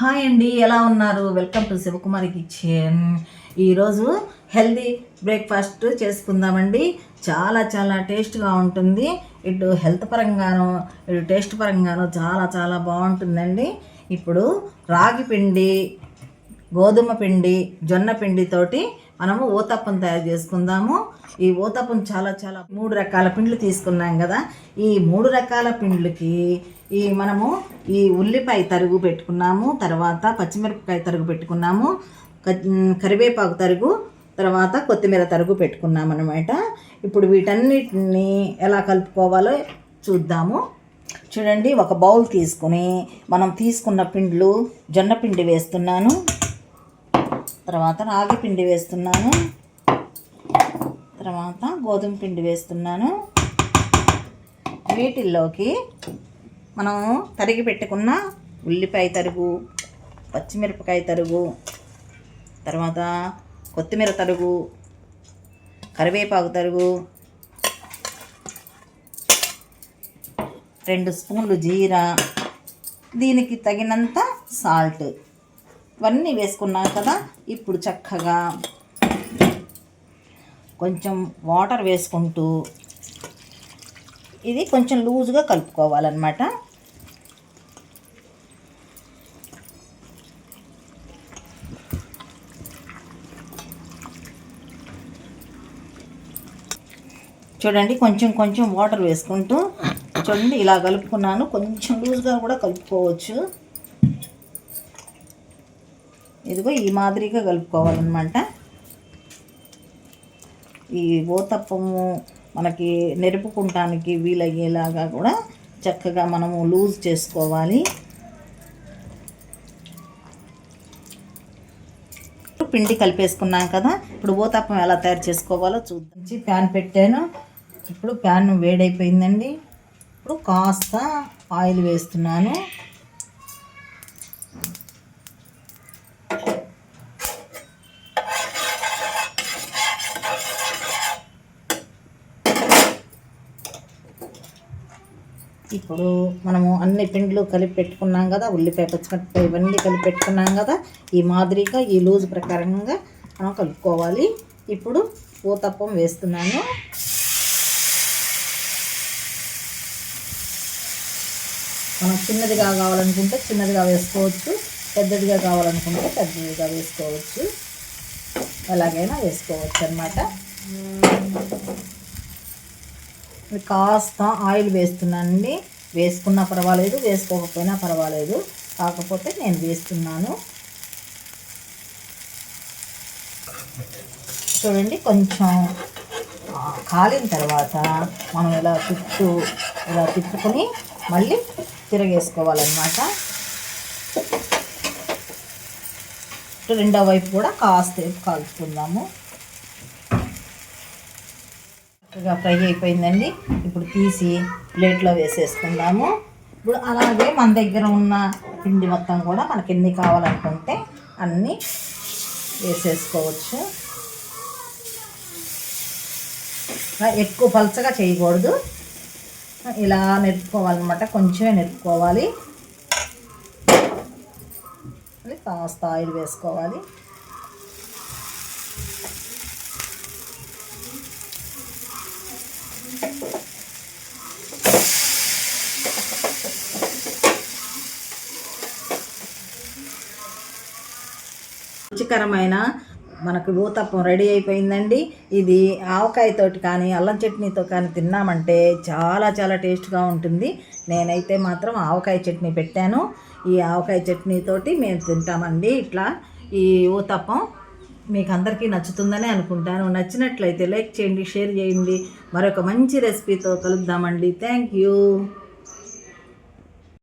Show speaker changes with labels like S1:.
S1: Hi అండి ఎలా ఉన్నారు? Welcome to Sivakumari kitchen. ఈరోజు హెల్దీ బ్రేక్ఫాస్ట్ చేసుకుందామండి. చాలా చాలా టేస్ట్గా ఉంటుంది. ఇటు హెల్త్ పరంగాను ఇటు టేస్ట్ పరంగాను చాలా చాలా బాగుంటుందండి. ఇప్పుడు రాగి పిండి గోధుమ పిండి జొన్న పిండితోటి మనము ఊతప్పం తయారు చేసుకుందాము. ఈ ఊతప్పం చాలా చాలా మూడు రకాల పిండ్లు తీసుకున్నాం కదా. ఈ మూడు రకాల పిండ్లకి ఈ మనము ఈ ఉల్లిపాయ తరుగు పెట్టుకున్నాము. తర్వాత పచ్చిమిరపకాయ తరుగు పెట్టుకున్నాము. కరివేపాకు తరుగు తర్వాత కొత్తిమీర తరుగు పెట్టుకున్నాం అనమాట ఇప్పుడు వీటన్నిటిని ఎలా కలుపుకోవాలో చూద్దాము. చూడండి ఒక బౌల్ తీసుకుని మనం తీసుకున్న పిండ్లు జొన్న పిండి వేస్తున్నాను. తర్వాత రాగి పిండి వేస్తున్నాను. తర్వాత గోధుమ పిండి వేస్తున్నాను. వీటిల్లోకి మనం తరిగి పెట్టుకున్న ఉల్లిపాయ తరుగు పచ్చిమిరపకాయ తరుగు తర్వాత కొత్తిమీర తరుగు కరివేపాకు తరుగు రెండు స్పూన్లు జీరా దీనికి తగినంత సాల్ట్. ఇవన్నీ వేసుకున్నాం కదా ఇప్పుడు చక్కగా కొంచెం వాటర్ వేసుకుంటూ ఇది కొంచెం లూజ్గా కలుపుకోవాలన్నమాట. చూడండి కొంచెం కొంచెం వాటర్ వేసుకుంటూ చూడండి ఇలా కలుపుకున్నాను. కొంచెం లూజ్గా కూడా కలుపుకోవచ్చు. ఇదిగో ఈ మాదిరిగా కలుపుకోవాలన్నమాట. ఈ ఓతప్పము మనకి నెరుపుకుంటానికి వీలయ్యేలాగా కూడా చక్కగా మనము లూజ్ చేసుకోవాలి. పిండి కలిపేసుకున్నాం కదా ఇప్పుడు ఓతప్పం ఎలా తయారు చేసుకోవాలో చూద్దాం. ప్యాన్ పెట్టాను. ఇప్పుడు ప్యాన్ వేడైపోయిందండి. ఇప్పుడు కాస్త ఆయిల్ వేస్తున్నాను. ఇప్పుడు మనము అన్ని పిండ్లు కలిపి పెట్టుకున్నాం కదా ఉల్లిపాయ పచ్చిమిరపకాయ ఇవన్నీ కలిపి పెట్టుకున్నాం కదా ఈ మాదిరిగా ఈ లూజ్ ప్రకారంగా మనం కలుపుకోవాలి. ఇప్పుడు ఊతప్పం వేస్తున్నాను. మనం చిన్నదిగా కావాలనుకుంటే చిన్నదిగా వేసుకోవచ్చు పెద్దదిగా కావాలనుకుంటే పెద్దదిగా వేసుకోవచ్చు. ఎలాగైనా వేసుకోవచ్చు అన్నమాట. కాస్త ఆయిల్ వేస్తున్నానండి వేసుకున్నా పర్వాలేదు వేసుకోకపోయినా పర్వాలేదు. కాకపోతే నేను వేస్తున్నాను. చూడండి కొంచెం కాలిన తర్వాత మనం ఇలా తిప్పు ఇలా తిప్పుకొని మళ్ళీ తిరగేసుకోవాలన్నమాట. రెండో వైపు కూడా కాస్త కాల్చుకుందాము చక్కగా ఫ్రై అయిపోయిందండి. ఇప్పుడు తీసి ప్లేట్లో వేసేసుకుందాము. ఇప్పుడు అలాగే మన దగ్గర ఉన్న పిండి మొత్తం కూడా మనకి ఎన్ని కావాలనుకుంటే అన్నీ వేసేసుకోవచ్చు. అలా ఎక్కువ పలచగా చేయకూడదు. ఇలా నెరుపుకోవాలన్నమాట కొంచెమే నెరుపుకోవాలి కాస్త ఆయిల్ వేసుకోవాలి. రుచికరమైన మనకు ఊతప్పం రెడీ అయిపోయిందండి. ఇది ఆవకాయతోటి కానీ అల్లం చట్నీతో కానీ తిన్నామంటే చాలా చాలా టేస్ట్గా ఉంటుంది. నేనైతే మాత్రం ఆవకాయ చట్నీ పెట్టాను. ఈ ఆవకాయ చట్నీతోటి మేము తింటామండి ఇట్లా. ఈ ఊతప్పం మీకు అందరికీ నచ్చుతుందని అనుకుంటాను. నచ్చినట్లయితే లైక్ చేయండి షేర్ చేయండి. మరొక మంచి రెసిపీతో కలుద్దామండి. Thank you.